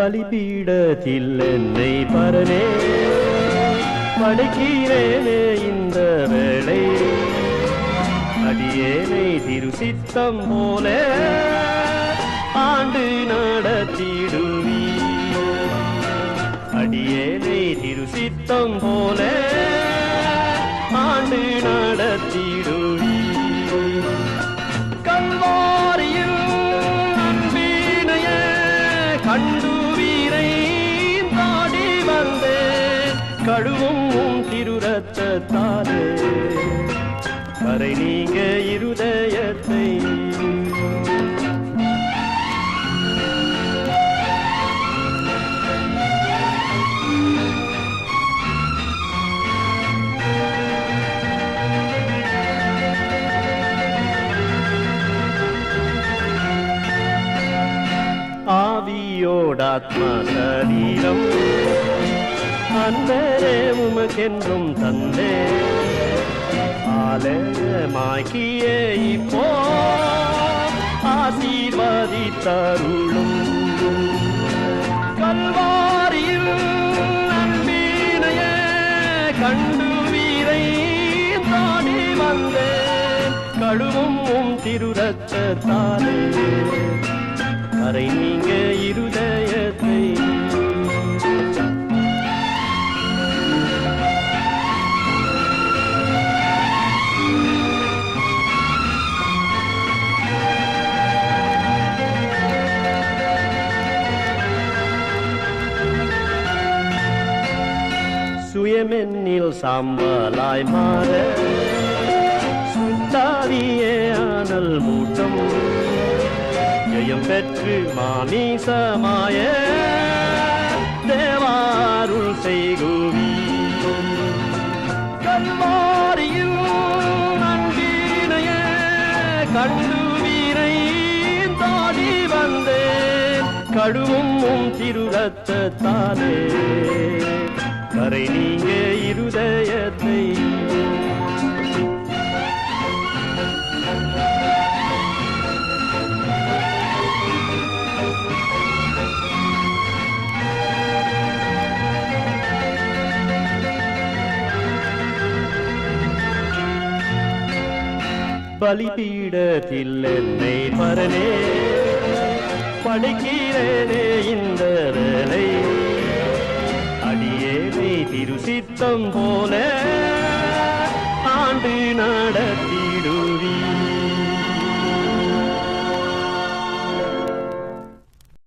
பலிபீடத்தில் என்னை பரனே படைக்கிறேனே இந்த வேளை. அடியேனை திருசித்தம் போல ஆண்டு நடத்திடுவீ. அடியேனை திருசித்தம் போல ஆண்டு நடத்திடுவீ. கல்வாரியில் அன்பீனையே கண்டு கழுவும் உன் திருரத்தாலே வரை நீங்க இருதயத்தை. ஆவியோடாத்மா சரீரம். அன்பரே உமக்கென்றும் தந்தே. ஆலயமாக்கியே இப்போ ஆசீர்வதித்தருளும். கல்வாரியில் அன்பீனையே கண்டு வீரை தாடி வந்தேன். கழுவும் உம் திருரத்தாலே கரை நீங்க இருதயத்தை மென்னில் சாம்பலாய் மாற சுத்தாவியே ஆனல் மூட்டம். ஜெயம் பெற்று மாமீசமாய தேவாருள் செய்குவி கல்வாரியில் நன்கீனையே கண்டு வீரை தாடி வந்தே கழுவும் உம் திருரத்தாலே கரை நீங்க இருதயத்தை. பலிபீடத்தில் என்னை மரணே படைக்கிறேனே இந்த வேலை அடியேனை திருசித்தம் போல ஆண்டு நடத்த